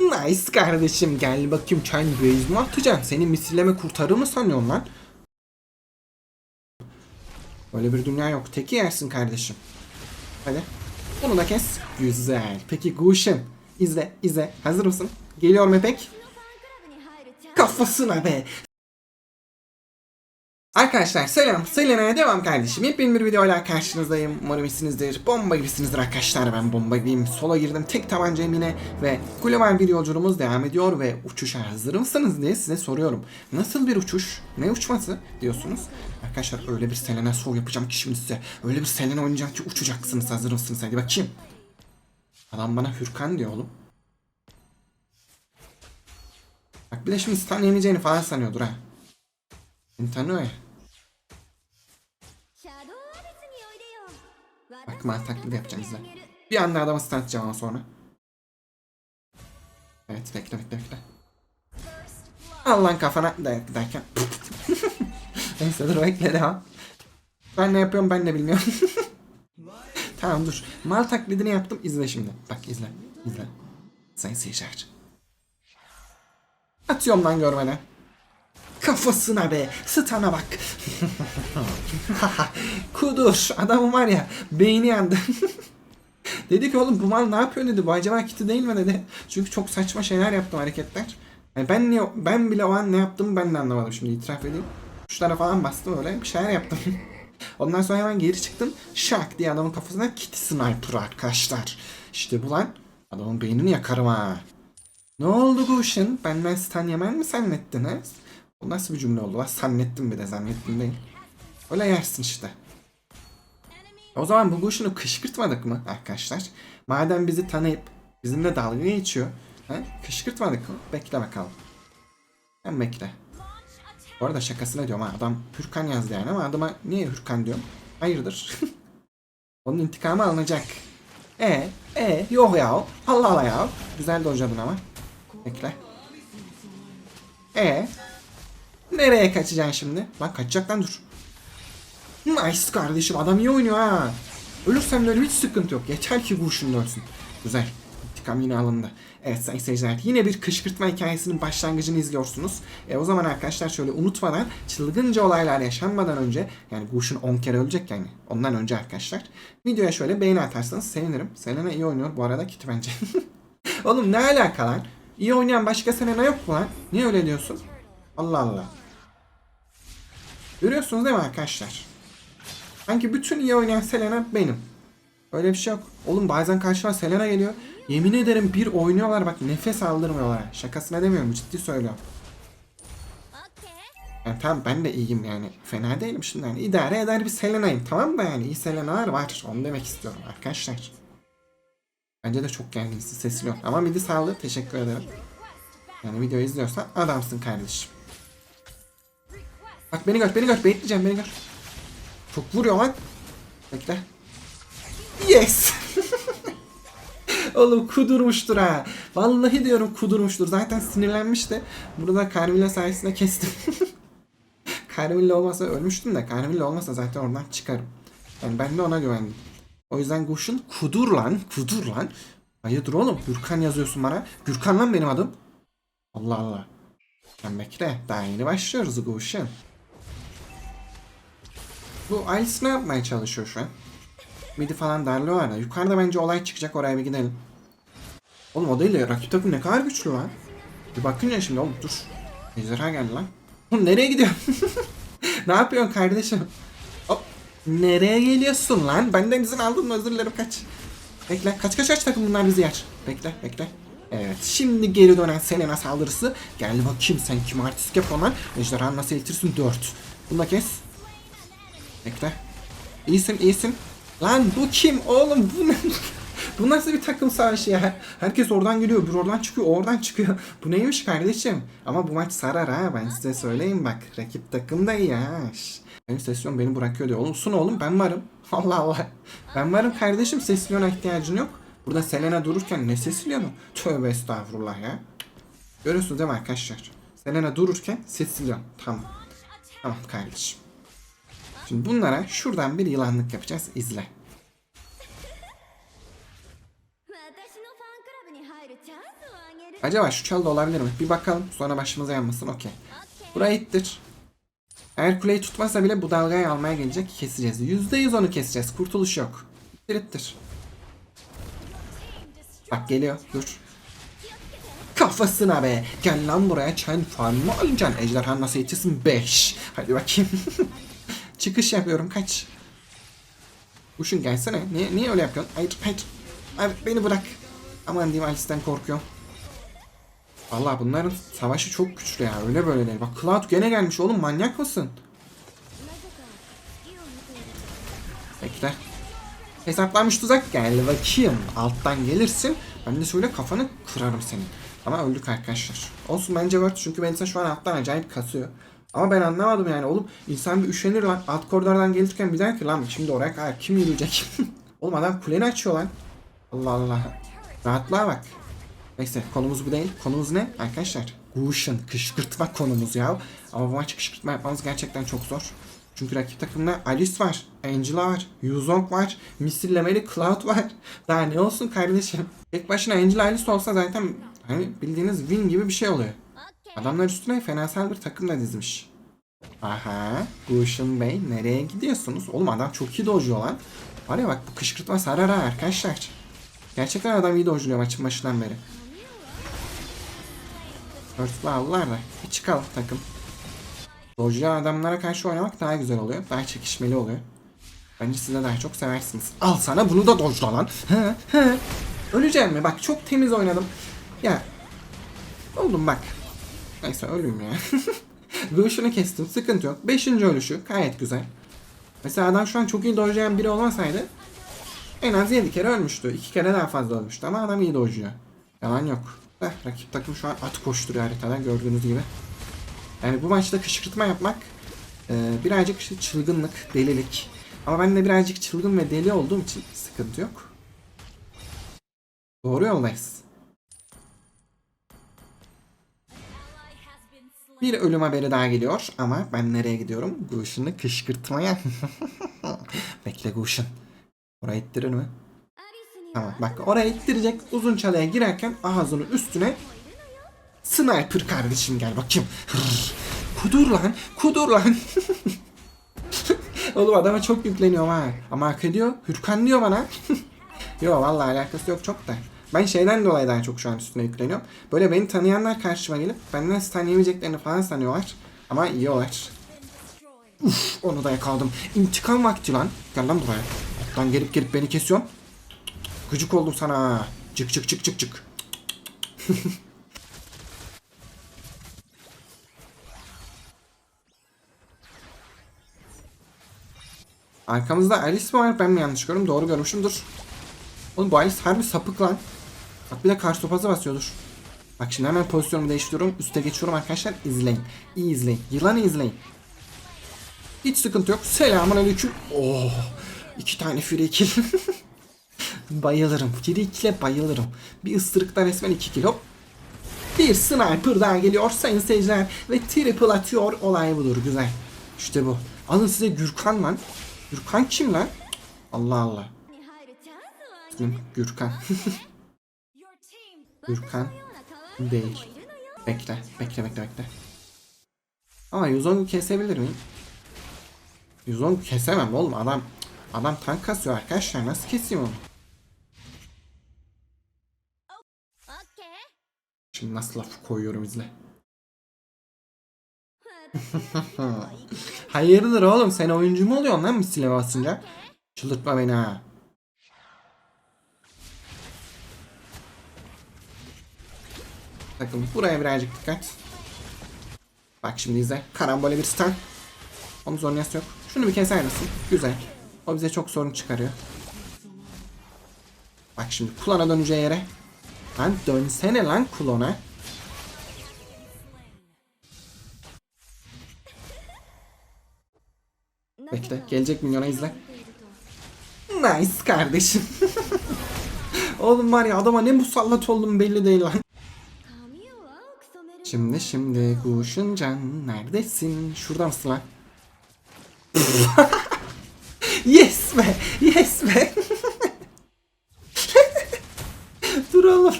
Nice kardeşim gel bakayım çay mi atacaksın? Senin misilleme kurtarır mı sanıyorsun lan? Öyle bir dünya yok. Teki yersin kardeşim. Hadi. Bunu da kes. Güzel. Peki Guşin. İzle, izle. Hazır mısın? Geliyorum Epek. Kafasına be. Arkadaşlar selam. Selena'ya devam kardeşim. Yepyeni bir videoyla karşınızdayım. Umarım iyisinizdir. Bomba gibisinizdir arkadaşlar. Ben bomba gibiyim. Sola girdim. Tek tabancayım yine. Ve global bir yolculuğumuz devam ediyor. Ve uçuşa hazır mısınız diye size soruyorum. Nasıl bir uçuş? Ne uçması diyorsunuz? Arkadaşlar öyle bir Selena show yapacağım ki şimdi size. Öyle bir Selena oynayacağım ki uçacaksınız. Hazır mısınız? Hadi bakayım. Adam bana Hürkan diyor oğlum. Bak bir de şimdi stun yemeyeceğini falan sanıyordur ha. Beni tanıyor ya. Bak mal taklidi yapacağım izle. Bir anda adamı stun ama sonra. Evet bekle bekle bekle. Al lan kafana der, derken. Neyse dur bekle devam. Ben ne yapıyorum ben de bilmiyorum. tamam dur. Mal taklidini yaptım izle şimdi. Bak izle. izle. Sayın seyirciler. Atıyorum lan görmeden. Kafasına be. Stana bak. Kudur. Adamın var ya beyni yandı. dedi ki oğlum bu mal ne yapıyor dedi. Bu acaba kiti değil mi dedi. Çünkü çok saçma şeyler yaptım hareketler. Yani ben niye, ben bile o an ne yaptığımı ben de anlamadım şimdi itiraf edeyim. Tuşlara falan bastım öyle bir şeyler yaptım. Ondan sonra hemen geri çıktım. Şak diye adamın kafasına kiti sniper arkadaşlar. İşte bu lan. Adamın beynini yakarım ha. Ne oldu Guşin? Benden stun yemen mi zannettiniz? Nasıl bir cümle oldu lan? Zannettim bir de zannettim değil. Öyle yersin işte. O zaman bu Guşin'i kışkırtmadık mı arkadaşlar? Madem bizi tanıyıp bizimle dalga geçiyor. He? Kışkırtmadık mı? Bekle bakalım. Hem bekle. Bu arada şakasına diyorum ha. Adam Hürkan yazdı yani ama adama niye Hürkan diyorum? Hayırdır? Onun intikamı alınacak. E, e, yok ya. Allah Allah ya. Güzel dojladın ama. Bekle. E, nereye kaçacaksın şimdi? Lan kaçacak lan dur. Nice kardeşim adam iyi oynuyor ha. Ölürsem de öyle hiç sıkıntı yok. Yeter ki kurşun ölsün. Güzel. İntikam yine alındı. Evet sayın seyirciler yine bir kışkırtma hikayesinin başlangıcını izliyorsunuz. E, o zaman arkadaşlar şöyle unutmadan çılgınca olaylar yaşanmadan önce yani Guş'un 10 kere ölecek yani ondan önce arkadaşlar. Videoya şöyle beğeni atarsanız sevinirim. Selena iyi oynuyor bu arada kit bence. Oğlum ne alaka lan? İyi oynayan başka Selena yok mu lan? Niye öyle diyorsun? Allah Allah. Görüyorsunuz değil mi arkadaşlar? Sanki bütün iyi oynayan Selena benim. Öyle bir şey yok. Oğlum bazen karşıma Selena geliyor. Yemin ederim bir oynuyorlar bak nefes aldırmıyorlar. Şakasına demiyorum ciddi söylüyorum. Yani tamam ben de iyiyim yani. Fena değilim şimdi yani. idare eder bir Selena'yım tamam da yani. iyi Selena'lar var. Onu demek istiyorum arkadaşlar. Bence de çok gerginsin sesli yok. Ama midi sağlığı teşekkür ederim. Yani video izliyorsan adamsın kardeşim. Bak beni gör beni gör bekleyeceğim beni gör. Çok vuruyor lan. Bekle. Yes. Oğlum kudurmuştur ha. Vallahi diyorum kudurmuştur. Zaten sinirlenmişti. Burada Carmilla sayesinde kestim. Carmilla olmasa ölmüştüm de Carmilla olmasa zaten oradan çıkarım. Yani ben de ona güvendim. O yüzden Guş'un kudur lan. Kudur lan. Hayırdır oğlum? Gürkan yazıyorsun bana. Gürkan lan benim adım. Allah Allah. Sen bekle. Daha yeni başlıyoruz Guş'un. Bu Alice ne yapmaya çalışıyor şu an? Midi falan darlıyorlar da. Yukarıda bence olay çıkacak oraya bir gidelim. Oğlum o değil ya rakip takım ne kadar güçlü lan. Bir bakınca şimdi oğlum dur. Ejderha geldi lan. Oğlum nereye gidiyorsun? ne yapıyorsun kardeşim? Hop. Nereye geliyorsun lan? Benden izin aldın mı? Özür dilerim kaç. Bekle. Kaç kaç kaç takım bunlar bizi yer. Bekle bekle. Evet şimdi geri dönen Selena saldırısı. Gel bakayım sen kim artist yap lan. Ejderha nasıl iletirsin? 4. Bunu da kes. Bekle. İyisin iyisin. Lan bu kim oğlum bu ne? bu nasıl bir takım savaşı ya? Herkes oradan geliyor, bir oradan çıkıyor, oradan çıkıyor. Bu neymiş kardeşim? Ama bu maç sarar ha ben size söyleyeyim bak. Rakip takım da iyi ha. Benim sesyon beni bırakıyor diyor. Oğlum sun oğlum ben varım. Allah Allah. Ben varım kardeşim sesyona ihtiyacın yok. Burada Selena dururken ne sesyonu? Tövbe estağfurullah ya. Görüyorsunuz değil mi arkadaşlar? Selena dururken sesliyor. Tamam. Tamam kardeşim. Şimdi bunlara şuradan bir yılanlık yapacağız. İzle. Acaba şu çalda olabilir mi? Bir bakalım. Sonra başımıza yanmasın. Okey. Burayı ittir. Eğer kuleyi tutmazsa bile bu dalgayı almaya gelecek. Keseceğiz. %100 onu keseceğiz. Kurtuluş yok. İttir ittir. Bak geliyor. Dur. Kafasına be. Gel lan buraya. Çen farmı oynayacaksın. Ejderha nasıl yetişsin? 5. Hadi bakayım. Çıkış yapıyorum. Kaç. Kuşun gelsene. Niye, niye öyle yapıyorsun? Hayır hayır. Hayır beni bırak. Aman diyeyim Alice'den korkuyorum. Valla bunların savaşı çok güçlü ya. Öyle böyle değil. Bak Cloud gene gelmiş oğlum. Manyak mısın? Bekle. Hesaplanmış tuzak gel bakayım. Alttan gelirsin. Ben de şöyle kafanı kırarım senin. Ama öldük arkadaşlar. Olsun bence word çünkü Melisa şu an alttan acayip kasıyor. Ama ben anlamadım yani oğlum insan bir üşenir lan. Alt koridordan gelirken bir der ki lan şimdi oraya kadar kim yürüyecek? oğlum adam kuleni açıyor lan. Allah Allah. Rahatlığa bak. Neyse konumuz bu değil. Konumuz ne? Arkadaşlar Gush'ın kışkırtma konumuz ya. Ama bu maç kışkırtma yapmamız gerçekten çok zor. Çünkü rakip takımda Alice var, Angela var, Yuzong var, misillemeli Cloud var. Daha ne olsun kardeşim? Tek başına Angela Alice olsa zaten hani bildiğiniz win gibi bir şey oluyor. Adamlar üstüne fenasal bir takım da dizmiş. Aha, Gushin Bey nereye gidiyorsunuz? Oğlum adam çok iyi dojluyor lan. Var ya bak bu kışkırtma sarar ha arkadaşlar. Gerçekten adam iyi dojluyor maçın başından beri. First'la aldılar da. Bir çıkalım takım. Dojlayan adamlara karşı oynamak daha güzel oluyor. Daha çekişmeli oluyor. Bence siz de daha çok seversiniz. Al sana bunu da dojla lan. Öleceğim mi? Bak çok temiz oynadım. Ya. Oldum bak. Neyse ölüm ya. Lucian'ı kestim. Sıkıntı yok. Beşinci ölüşü. Gayet güzel. Mesela adam şu an çok iyi dojlayan biri olmasaydı en az 7 kere ölmüştü. 2 kere daha fazla ölmüştü ama adam iyi dojluyor. Yalan yok. Eh, rakip takım şu an at koşturuyor haritada gördüğünüz gibi. Yani bu maçta kışkırtma yapmak e, birazcık işte çılgınlık, delilik. Ama ben de birazcık çılgın ve deli olduğum için sıkıntı yok. Doğru yoldayız. Bir ölüm haberi daha geliyor ama ben nereye gidiyorum? Gushin'ı kışkırtmaya. Bekle Gushin. Oraya ittirir mi? Tamam bak oraya ittirecek uzun çalıya girerken ağzının üstüne Sniper kardeşim gel bakayım. Hırr. Kudur lan, kudur lan. Oğlum adama çok yükleniyorum ha. Ama hak ediyor. Hürkan diyor bana. yok vallahi alakası yok çok da. Ben şeyden dolayı daha çok şu an üstüne yükleniyorum. Böyle beni tanıyanlar karşıma gelip benden stun yemeyeceklerini falan sanıyorlar. Ama yiyorlar. Uf onu da yakaladım. İntikam vakti lan. Gel lan buraya. Alttan gelip gelip beni kesiyorsun. Gıcık oldum sana. Çık çık çık çık çık. Arkamızda Alice mi var? Ben mi yanlış görüyorum? Doğru görmüşüm. Dur. Oğlum bu Alice harbi sapık lan. Bak bir de karşı topazı basıyor dur. Bak şimdi hemen pozisyonumu değiştiriyorum. Üste geçiyorum arkadaşlar. İzleyin. İyi izleyin. Yılanı izleyin. Hiç sıkıntı yok. Selamun aleyküm. Oh. iki tane free kill. bayılırım. Free kill'e bayılırım. Bir ısırıkta resmen 2 kill hop. Bir sniper daha geliyor sayın seyirciler. Ve triple atıyor. Olay budur. Güzel. İşte bu. Alın size Gürkan lan. Gürkan kim lan? Allah Allah. Gürkan. Gürkan değil. Bekle, bekle, bekle, bekle. Ama Yuzong'u kesebilir miyim? Yuzong'u kesemem oğlum adam. Adam tank kasıyor arkadaşlar. Nasıl keseyim onu? Şimdi nasıl laf koyuyorum izle. Hayırdır oğlum sen oyuncu mu oluyorsun lan misile basınca? Çıldırtma beni ha. Bakın buraya birazcık dikkat. Bak şimdi izle. Karambole bir stun. Onun zorlayası yok. Şunu bir keser misin? Güzel. O bize çok sorun çıkarıyor. Bak şimdi kulağına döneceği yere. Lan dönsene lan klona. Bekle. Gelecek milyona izle. Nice kardeşim. Oğlum var ya adama ne musallat oldum belli değil lan. Şimdi şimdi Guşuncan neredesin? Şurada mısın lan? yes be! Yes be! Dur oğlum.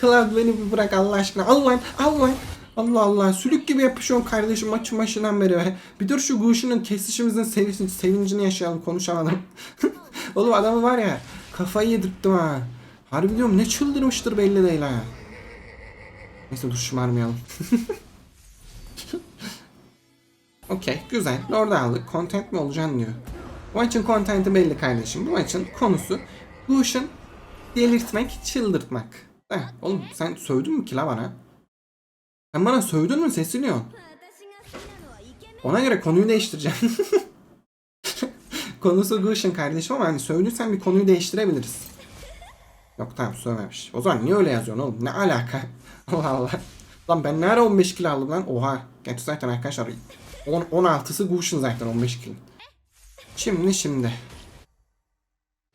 Cloud beni bir bırak Allah aşkına. Al lan al lan. Allah Allah sülük gibi yapışıyorum kardeşim maçın başından beri be. Bir dur şu Guş'un kesişimizin sevincini, sevincini yaşayalım konuşamadım. Oğlum adamı var ya kafayı yedirttim ha. Harbi diyorum ne çıldırmıştır belli değil ha. Neyse dur şımarmayalım. Okey güzel. Orada aldık. Content mi olacaksın diyor. Bu maçın contenti belli kardeşim. Bu maçın konusu Guş'un delirtmek, çıldırtmak. Heh, oğlum sen sövdün mü ki la bana? Sen bana sövdün mü sesleniyorsun? Ona göre konuyu değiştireceğim. Konusu Gushin kardeşim ama hani sövdüysen bir konuyu değiştirebiliriz. Yok tamam sövmemiş. O zaman niye öyle yazıyorsun oğlum? Ne alaka? Allah Allah. Lan ben nerede 15 kilo aldım lan? Oha. Gerçi zaten arkadaşlar 10, 16'sı Gushin zaten 15 kilo. Şimdi şimdi.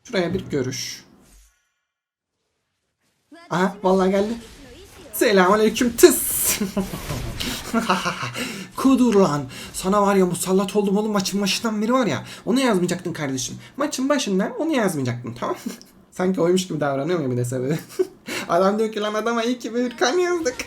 Şuraya bir görüş. Aha vallahi geldi. Selamünaleyküm tıs. Kudur lan. Sana var ya musallat oldum oğlum maçın başından beri var ya. Onu yazmayacaktın kardeşim. Maçın başından onu yazmayacaktın tamam Sanki oymuş gibi davranıyor mu bir de sebebi? Adam diyor ki lan adama iyi ki bir kan yazdık.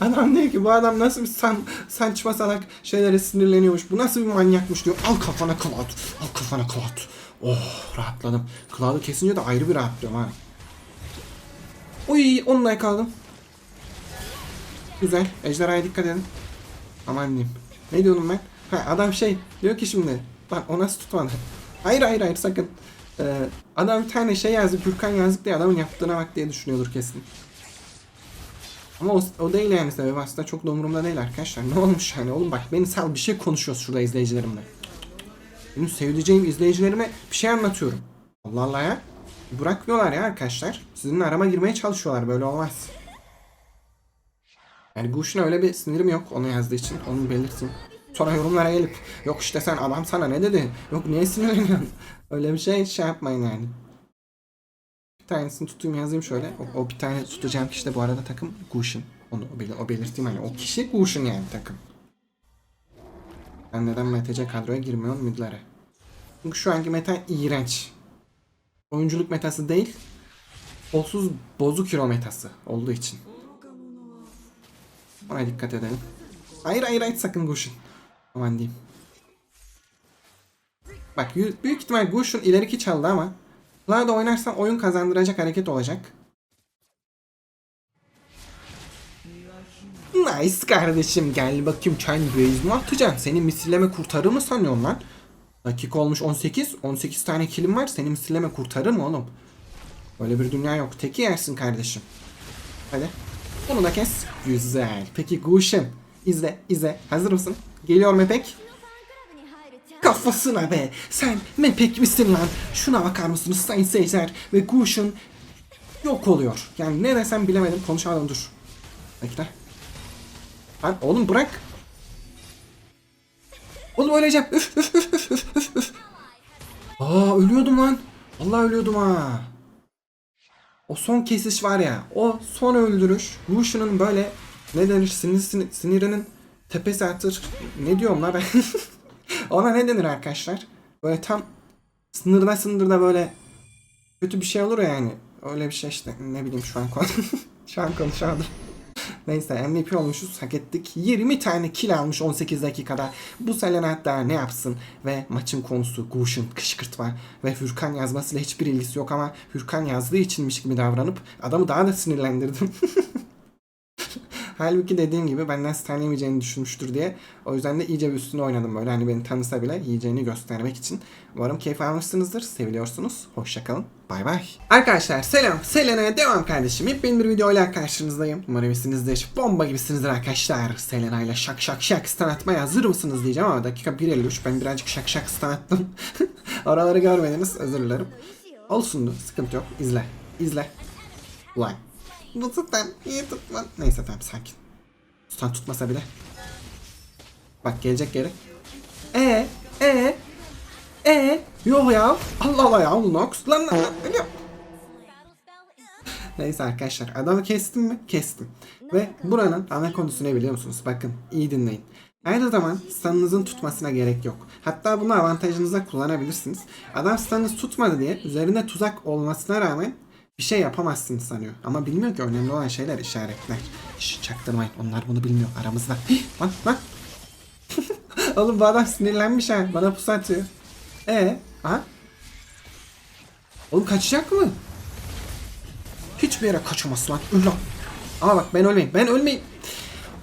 Adam diyor ki bu adam nasıl bir san, saçma salak şeylere sinirleniyormuş. Bu nasıl bir manyakmış diyor. Al kafana Cloud. Al kafana Cloud. Oh rahatladım. Cloud'u kesince de ayrı bir rahatlıyorum ha. Uy 10 like aldım. Güzel. Ejderhaya dikkat edin. Aman diyeyim. Ne diyordum ben? Ha, adam şey diyor ki şimdi. Lan o nasıl tutmadı? Hayır hayır hayır sakın. Ee, adam bir tane şey yazdı. Gürkan yazdık diye adamın yaptığına bak diye düşünüyordur kesin. Ama o, o değil yani sebebi aslında çok da umurumda değil arkadaşlar. Ne olmuş yani oğlum bak beni sal bir şey konuşuyoruz şurada izleyicilerimle. Benim sevdiceğim izleyicilerime bir şey anlatıyorum. Allah Allah ya. Bırakmıyorlar ya arkadaşlar. Sizinle arama girmeye çalışıyorlar böyle olmaz. Yani Guş'un öyle bir sinirim yok onu yazdığı için onu belirteyim. Sonra yorumlara gelip yok işte sen adam sana ne dedi? Yok niye sinirleniyorsun? Öyle bir şey şey yapmayın yani. Bir tanesini tutayım yazayım şöyle. O, o bir tane tutacağım kişi de bu arada takım Guş'un. Onu o, bel- o belirteyim hani o kişi Guş'un yani takım. Ben neden MTC kadroya girmiyorum midlere? Çünkü şu anki meta iğrenç. Oyunculuk metası değil. Kolsuz bozuk hero metası olduğu için. Ona dikkat edelim. Hayır hayır hayır sakın Gushin. Aman diyeyim. Bak büyük ihtimal Gushin ileriki çaldı ama Cloud'a oynarsan oyun kazandıracak hareket olacak. Nice kardeşim gel bakayım Blaze mi atacaksın? Seni misilleme kurtarır mı sanıyorsun lan? Dakika olmuş 18. 18 tane kilim var. Seni misilleme kurtarır mı oğlum? Öyle bir dünya yok. Teki yersin kardeşim. Hadi. Bunu da kes. Güzel. Peki Gushin. İzle, izle. Hazır mısın? Geliyor Mepek. Kafasına be. Sen Mepek misin lan? Şuna bakar mısınız sayın seyirciler? Ve Gushin yok oluyor. Yani ne desem bilemedim. Konuşamadım dur. Bekle. Lan oğlum bırak. Oğlum öleceğim. Üf üf üf üf üf üf üf. Aa ölüyordum lan. Vallahi ölüyordum ha. O son kesiş var ya. O son öldürüş. Lucian'ın böyle ne denir sinir- sinirinin tepesi atır. Ne diyorum la ben? Ona ne denir arkadaşlar? Böyle tam sınırda sınırda böyle kötü bir şey olur ya yani. Öyle bir şey işte. Ne bileyim şu an konu. şu an konuşamadım. Neyse MVP olmuşuz hak ettik. 20 tane kill almış 18 dakikada. Bu Selena hatta ne yapsın? Ve maçın konusu Gushin kışkırtma ve Hürkan yazmasıyla hiçbir ilgisi yok ama Hürkan yazdığı içinmiş gibi davranıp adamı daha da sinirlendirdim. Halbuki dediğim gibi benden stanleyemeyeceğini düşünmüştür diye. O yüzden de iyice bir üstüne oynadım böyle. Hani beni tanısa bile yiyeceğini göstermek için. Umarım keyif almışsınızdır. Seviliyorsunuz. Hoşçakalın. Bay bay. Arkadaşlar selam. Selena'ya devam kardeşim. Yepyeni bir videoyla karşınızdayım. Umarım iyisinizdir. Bomba gibisinizdir arkadaşlar. Selena ile şak şak şak stun atmaya hazır mısınız diyeceğim ama dakika 1.53. Ben birazcık şak şak stun attım. Oraları görmediniz. Özür dilerim. Olsundu. Sıkıntı yok. İzle. İzle. Ulan. Bu stun iyi tutma. Neyse tamam sakin. Stun tutmasa bile. Bak gelecek geri. E e e yok ya. Allah Allah ya Nox. Lan. Neyse arkadaşlar adamı kestim mi? Kestim. Ve buranın ana konusu ne biliyor musunuz? Bakın iyi dinleyin. Her zaman stun'ınızın tutmasına gerek yok. Hatta bunu avantajınıza kullanabilirsiniz. Adam stun'ınız tutmadı diye üzerinde tuzak olmasına rağmen bir şey yapamazsın sanıyor. Ama bilmiyor ki önemli olan şeyler işaretler. Şş, çaktırmayın onlar bunu bilmiyor aramızda. Hih, lan lan. Oğlum bu adam sinirlenmiş ha. Bana pusu atıyor. E, ha? Oğlum kaçacak mı? Hiçbir yere kaçamaz lan. Öl lan. Ama bak ben ölmeyeyim. Ben ölmeyeyim.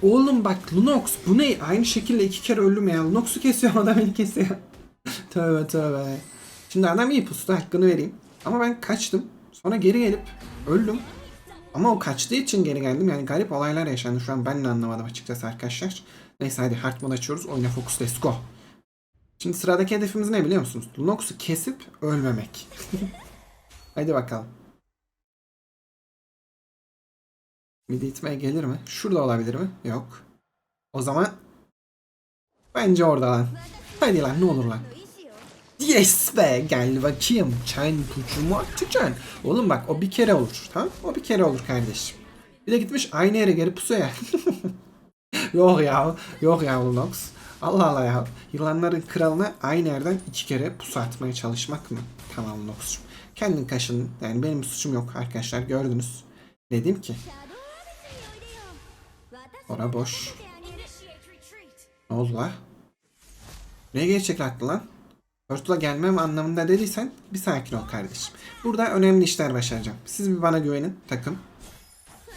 Oğlum bak Lunox bu ne? Aynı şekilde iki kere öldüm ya. Lunox'u kesiyor adam beni kesiyor. tövbe tövbe. Şimdi adam iyi pustu hakkını vereyim. Ama ben kaçtım. Sonra geri gelip öldüm. Ama o kaçtığı için geri geldim. Yani garip olaylar yaşandı. Şu an ben de anlamadım açıkçası arkadaşlar. Neyse hadi hard mode açıyoruz. Oyuna fokus let's go. Şimdi sıradaki hedefimiz ne biliyor musunuz? Lunox'u kesip ölmemek. hadi bakalım. Midi itmeye gelir mi? Şurada olabilir mi? Yok. O zaman bence orada lan. Hadi lan ne olur lan. Yes be gel bakayım. Çen pucumu atacaksın. Oğlum bak o bir kere olur. Tamam O bir kere olur kardeşim. Bir de gitmiş aynı yere geri pusuya. yok ya. Yok ya Lunox. Allah Allah ya. Yılanların kralına aynı yerden iki kere pusu atmaya çalışmak mı? Tamam Lunox'cum. Kendin kaşın. Yani benim suçum yok arkadaşlar gördünüz. Dedim ki Ora boş. Ne oldu la? Neye geçecek aklı lan? Turtle'a gelmem anlamında dediysen bir sakin ol kardeşim. Burada önemli işler başaracağım. Siz bir bana güvenin takım.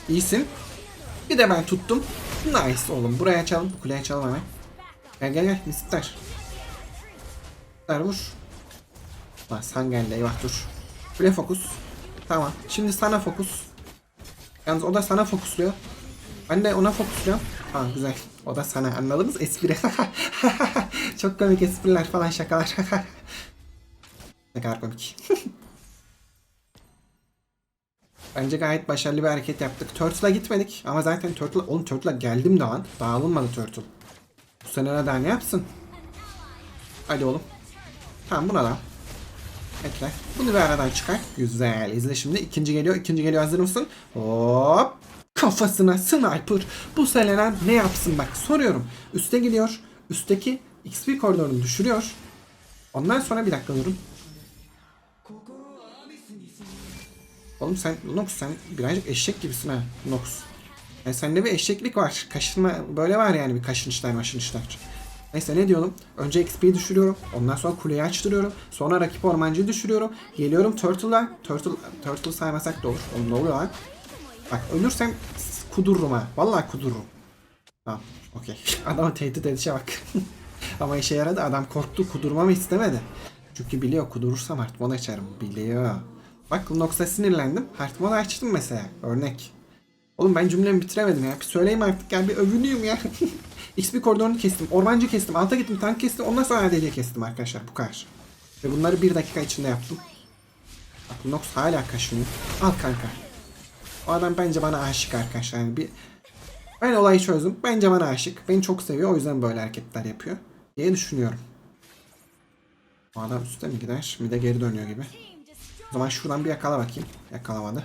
İyisin. Bir de ben tuttum. Nice oğlum. Buraya açalım. Kuleye açalım hemen. Gel gel gel. Misitler. Misitler vur. Lan sen geldi eyvah dur. Kule fokus. Tamam. Şimdi sana fokus. Yalnız o da sana fokusluyor. Ben de ona fokusluyorum. Ha güzel. O da sana anladınız espri. Çok komik espriler falan şakalar. ne kadar komik. Bence gayet başarılı bir hareket yaptık. Turtle'a gitmedik ama zaten Turtle, oğlum Turtle'a geldim de lan. Dağılmadı Turtle. Bu sene daha ne yapsın? Hadi oğlum. Tamam buna da. Bekle. Bunu bir aradan çıkar. Güzel. İzle şimdi. İkinci geliyor. İkinci geliyor. Hazır mısın? Hop. Kafasına sniper. Bu Selena ne yapsın bak soruyorum. Üste gidiyor. Üstteki XP koridorunu düşürüyor. Ondan sonra bir dakika durun. Oğlum sen Nox sen birazcık eşek gibisin ha Nox. Yani sende bir eşeklik var. Kaşınma böyle var yani bir kaşınışlar maşınışlar. Neyse ne diyorum? Önce XP'yi düşürüyorum. Ondan sonra kuleyi açtırıyorum. Sonra rakip ormancıyı düşürüyorum. Geliyorum Turtle'a. Turtle, Turtle saymasak da olur. Oğlum ne oluyor lan? Bak ölürsem kudururum ha. Vallahi kudururum. Tamam. Okey. Adamın tehdit edişe bak. Ama işe yaradı. Adam korktu. Kudurmamı istemedi. Çünkü biliyor kudurursam Heartmode açarım. Biliyor. Bak Nox'a sinirlendim. Heartmode açtım mesela. Örnek. Oğlum ben cümlemi bitiremedim ya. Bir söyleyeyim artık ya. Bir övüneyim ya. XP koridorunu kestim. Ormancı kestim. Alta gittim. Tank kestim. Ondan sonra ADC kestim arkadaşlar. Bu kadar. Ve bunları bir dakika içinde yaptım. Bak Nox hala kaşınıyor. Al kanka. O adam bence bana aşık arkadaşlar. Yani bir ben olayı çözdüm. Bence bana aşık. Beni çok seviyor. O yüzden böyle hareketler yapıyor. Diye düşünüyorum. O adam üstte mi gider? Şimdi de geri dönüyor gibi. O zaman şuradan bir yakala bakayım. Yakalamadı.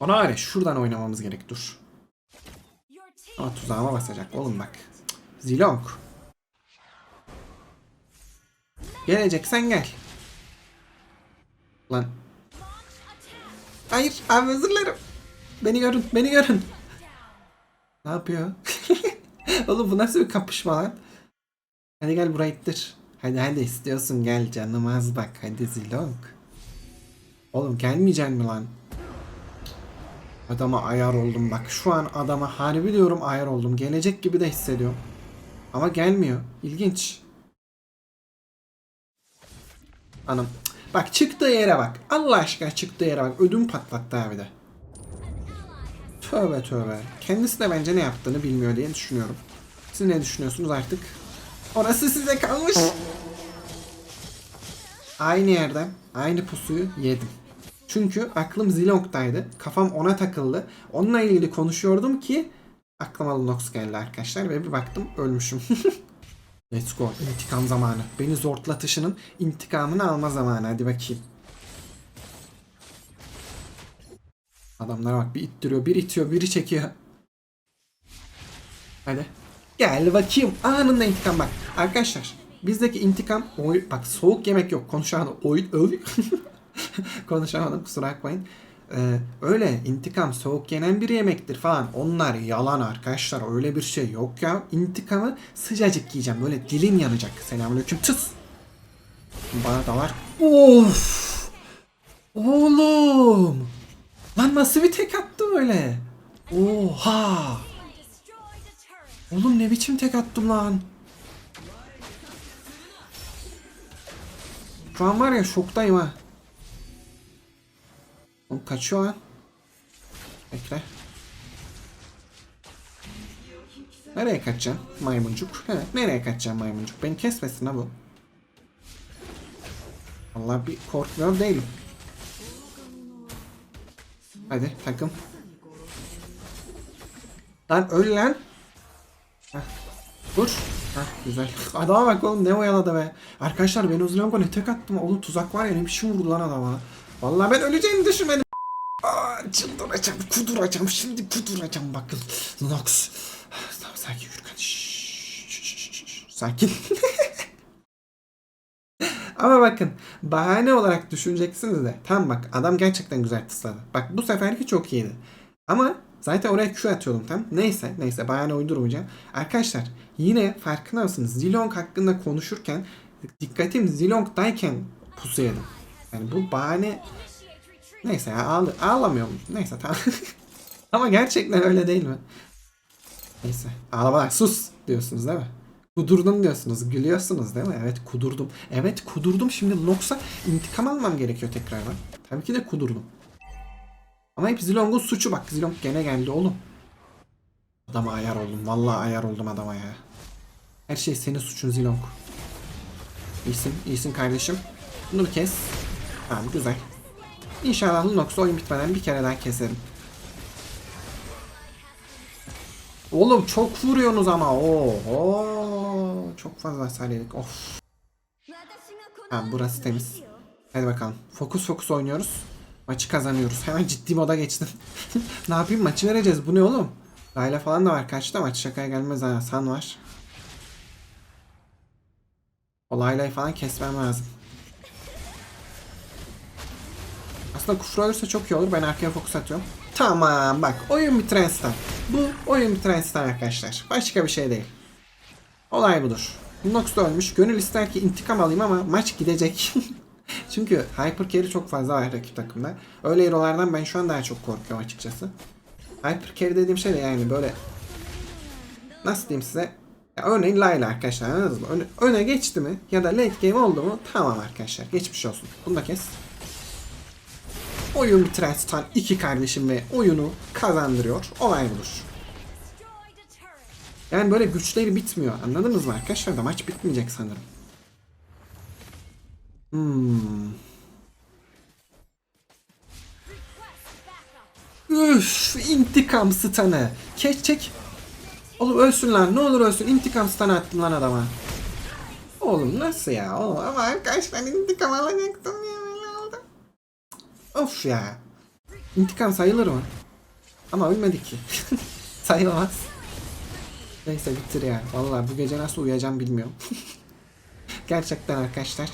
Ona ya şuradan oynamamız gerek. Dur. Ama tuzağıma basacak. Oğlum bak. Zilong. Geleceksen gel. Lan Hayır abi özür dilerim. Beni görün beni görün. Ne yapıyor? Oğlum bu nasıl bir kapışma lan? Hadi gel buraya ittir. Hadi hadi istiyorsun gel canım az bak. Hadi Zilong. Oğlum gelmeyeceksin mi lan? Adama ayar oldum bak. Şu an adama harbi diyorum ayar oldum. Gelecek gibi de hissediyorum. Ama gelmiyor. İlginç. Anam. Bak çıktığı yere bak. Allah aşkına çıktığı yere bak. Ödüm patlattı abi de. Tövbe tövbe. Kendisi de bence ne yaptığını bilmiyor diye düşünüyorum. Siz ne düşünüyorsunuz artık? Orası size kalmış. Aynı yerden aynı pusuyu yedim. Çünkü aklım Zilong'daydı. Kafam ona takıldı. Onunla ilgili konuşuyordum ki aklıma Lunox geldi arkadaşlar ve bir baktım ölmüşüm. Let's go. İntikam zamanı. Beni zortlatışının intikamını alma zamanı. Hadi bakayım. Adamlara bak bir ittiriyor, bir itiyor, biri çekiyor. Hadi. Gel bakayım. Anında intikam bak. Arkadaşlar bizdeki intikam oy bak soğuk yemek yok. Konuşan oyun öv. Konuşamadım kusura bakmayın. Ee, öyle intikam soğuk yenen bir yemektir falan. Onlar yalan arkadaşlar. Öyle bir şey yok ya. İntikamı sıcacık yiyeceğim. Böyle dilim yanacak. Selamünaleyküm. Tıs. Bana da var. Of. Oğlum. Lan nasıl bir tek attı öyle? Oha. Oğlum ne biçim tek attım lan? Şu an var ya şoktayım ha. Oğlum kaçıyor lan. Bekle. Nereye kaçacaksın maymuncuk? He, nereye kaçacaksın maymuncuk? Beni kesmesin ha bu. Vallahi bir korkmuyor değilim. Hadi takım. Lan öl lan. Heh. Dur. Heh, güzel. Adama bak oğlum ne oyaladı be. Arkadaşlar ben Uzlanko ne tek attım. Oğlum tuzak var ya ne biçim vurdu lan adama. Vallahi ben öleceğini düşünmedim. Aa, çıldıracağım, kuduracağım, şimdi kuduracağım bakın. Nox. Tamam sakin Gürkan. Sakin. Ama bakın bahane olarak düşüneceksiniz de. Tam bak adam gerçekten güzel tısladı. Bak bu seferki çok iyiydi. Ama zaten oraya Q atıyordum tam. Neyse neyse bahane uydurmayacağım. Arkadaşlar yine farkında mısınız? Zilong hakkında konuşurken dikkatim Zilong'dayken pusu yedim. Yani bu bahane Neyse ya ağlı, ağlamıyorum. Neyse tamam. Ama gerçekten öyle değil mi? Neyse ağlama sus diyorsunuz değil mi? Kudurdum diyorsunuz. Gülüyorsunuz değil mi? Evet kudurdum. Evet kudurdum. Şimdi Nox'a intikam almam gerekiyor tekrardan. Tabii ki de kudurdum. Ama hep Zilong'un suçu bak. Zilong gene geldi oğlum. Adama ayar oldum. Vallahi ayar oldum adama ya. Her şey senin suçun Zilong. İyisin, iyisin kardeşim. Bunu bir kes. Tamam güzel. İnşallah Lunox'u oyun bitmeden bir kere daha keserim. Oğlum çok vuruyorsunuz ama. Oo, çok fazla hasar yedik. Of. Tamam burası temiz. Hadi bakalım. Fokus fokus oynuyoruz. Maçı kazanıyoruz. Hemen ciddi moda geçtim. ne yapayım maçı vereceğiz. Bu ne oğlum? Layla falan da var kaçta maç şakaya gelmez ha. San var. O Layla'yı falan kesmem lazım. Aslında kufra ölürse çok iyi olur. Ben arkaya fokus atıyorum. Tamam bak oyun bitiren stun. Bu oyun bitiren stun arkadaşlar. Başka bir şey değil. Olay budur. Nox da ölmüş. Gönül ister ki intikam alayım ama maç gidecek. Çünkü Hyper Carry çok fazla var rakip takımda. Öyle hero'lardan ben şu an daha çok korkuyorum açıkçası. Hyper Carry dediğim şey de yani böyle nasıl diyeyim size ya örneğin Layla arkadaşlar anladınız mı? Öne, öne geçti mi ya da late game oldu mu tamam arkadaşlar geçmiş olsun. Bunu da kes. Oyun bitiren Stan iki kardeşim ve oyunu kazandırıyor. Olay budur. Yani böyle güçleri bitmiyor. Anladınız mı arkadaşlar da maç bitmeyecek sanırım. Hmm. Üf, intikam stun'ı. Çek çek. Oğlum ölsün lan. Ne olur ölsün. İntikam stun'ı attın lan adama. Oğlum nasıl ya? Oğlum, ama arkadaşlar intikam alacaktım ya. Of ya. İntikam sayılır mı? Ama ölmedik ki. Sayılmaz. Neyse bitir ya. Vallahi bu gece nasıl uyuyacağım bilmiyorum. Gerçekten arkadaşlar.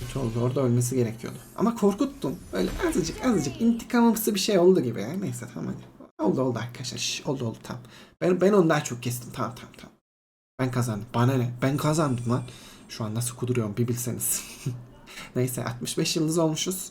Kötü oldu. Orada ölmesi gerekiyordu. Ama korkuttun. Öyle azıcık azıcık intikamımsı bir şey oldu gibi ya. Neyse tamam hadi. Oldu oldu arkadaşlar. Şş, oldu oldu tamam. Ben, ben onu daha çok kestim. Tamam tamam tamam. Ben kazandım. Bana ne? Ben kazandım lan. Şu an nasıl kuduruyorum bir bilseniz. Neyse 65 yıldız olmuşuz.